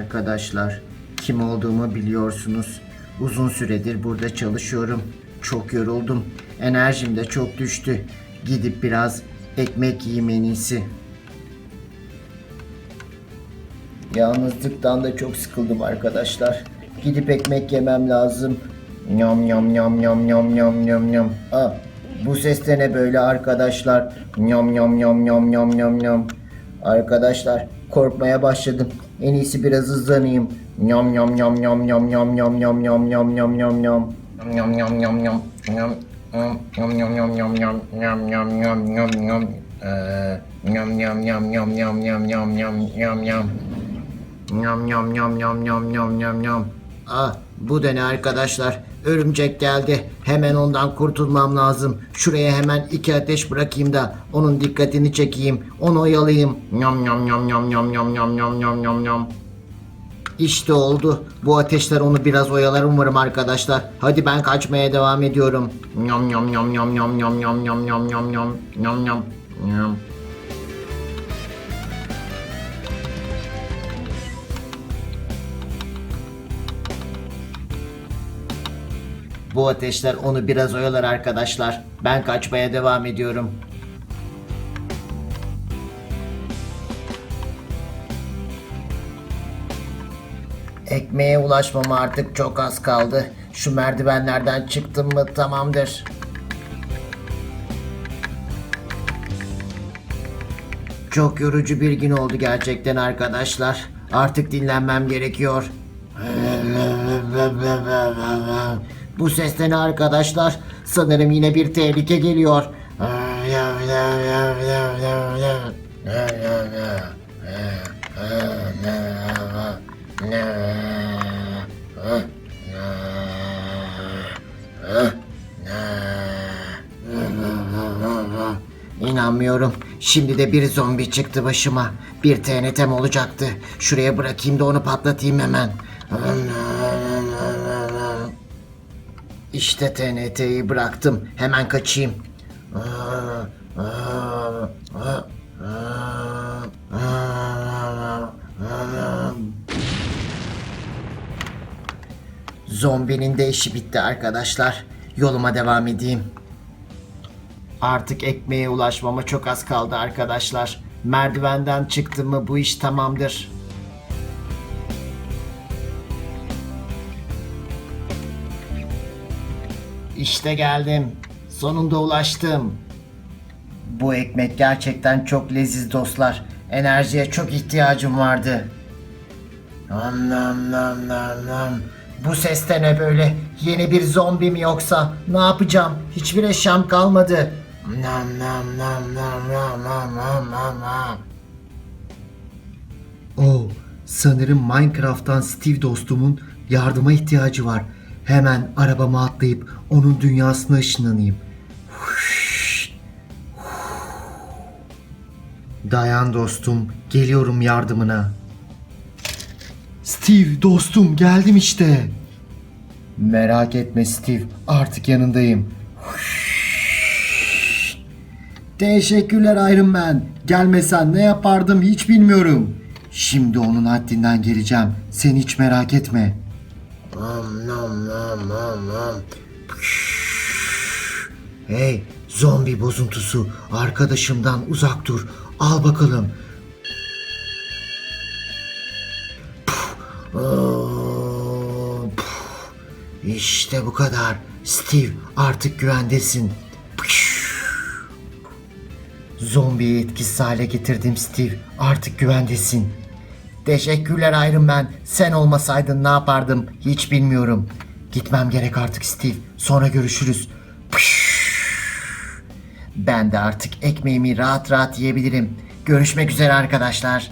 Arkadaşlar, kim olduğumu biliyorsunuz. Uzun süredir burada çalışıyorum. Çok yoruldum. Enerjim de çok düştü. Gidip biraz ekmek yiyeyim en iyisi. Yalnızlıktan da çok sıkıldım arkadaşlar. Gidip ekmek yemem lazım. Nyam nyam nyam nyam nyam nyam nyam nyam. Aa, bu ses de ne böyle arkadaşlar? Nyam nyam nyam nyam nyam nyam nyam. Arkadaşlar korkmaya başladım. En iyisi biraz hızlanayım. Nyam nyam nyam nyam nyam nyam nyam nyam nyam nyam nyam nyam nyam. Nyam nyam nyam nyam nyam. Nyam nyam nyam nyam nyam nyam nyam nyam nyam nyam. Ee, Nyam nyam nyam nyam nyam nyam nyam nyam nyam nyam. Nyam nyam nyam nyam nyam nyam nyam Ah bu da ne arkadaşlar? Örümcek geldi. Hemen ondan kurtulmam lazım. Şuraya hemen iki ateş bırakayım da onun dikkatini çekeyim. Onu oyalayayım. Nyam nyam nyam nyam nyam nyam nyam nyam nyam nyam nyam. İşte oldu. Bu ateşler onu biraz oyalar umarım arkadaşlar. Hadi ben kaçmaya devam ediyorum. Nyam nyam nyam nyam nyam nyam nyam nyam nyam nyam nyam nyam nyam Bu ateşler onu biraz oyalar arkadaşlar. Ben kaçmaya devam ediyorum. Ekmeğe ulaşmama artık çok az kaldı. Şu merdivenlerden çıktım mı tamamdır. Çok yorucu bir gün oldu gerçekten arkadaşlar. Artık dinlenmem gerekiyor. Bu ses de ne arkadaşlar? Sanırım yine bir tehlike geliyor. İnanmıyorum. Şimdi de bir zombi çıktı başıma. Bir TNT'm olacaktı. Şuraya bırakayım da onu patlatayım hemen. İşte TNT'yi bıraktım. Hemen kaçayım. Zombinin de işi bitti arkadaşlar. Yoluma devam edeyim. Artık ekmeğe ulaşmama çok az kaldı arkadaşlar. Merdivenden çıktım mı bu iş tamamdır. İşte geldim. Sonunda ulaştım. Bu ekmek gerçekten çok leziz dostlar. Enerjiye çok ihtiyacım vardı. Nam nam nam nam nam. Bu ses de ne böyle? Yeni bir zombi mi yoksa? Ne yapacağım? Hiçbir eşyam kalmadı. Nam nam nam nam nam nam nam nam nam. Sanırım Minecraft'tan Steve dostumun yardıma ihtiyacı var. Hemen arabama atlayıp onun dünyasına ışınlanayım. Dayan dostum, geliyorum yardımına. Steve dostum geldim işte. Merak etme Steve, artık yanındayım. Teşekkürler Iron Man. Gelmesen ne yapardım hiç bilmiyorum. Şimdi onun haddinden geleceğim. Sen hiç merak etme. Nam nam nam nam nam. Hey zombi bozuntusu arkadaşımdan uzak dur. Al bakalım. Puf. İşte bu kadar. Steve artık güvendesin. Zombiyi etkisiz hale getirdim Steve. Artık güvendesin. Teşekkürler Iron Man. Sen olmasaydın ne yapardım hiç bilmiyorum. Gitmem gerek artık Steve. Sonra görüşürüz. Ben de artık ekmeğimi rahat rahat yiyebilirim. Görüşmek üzere arkadaşlar.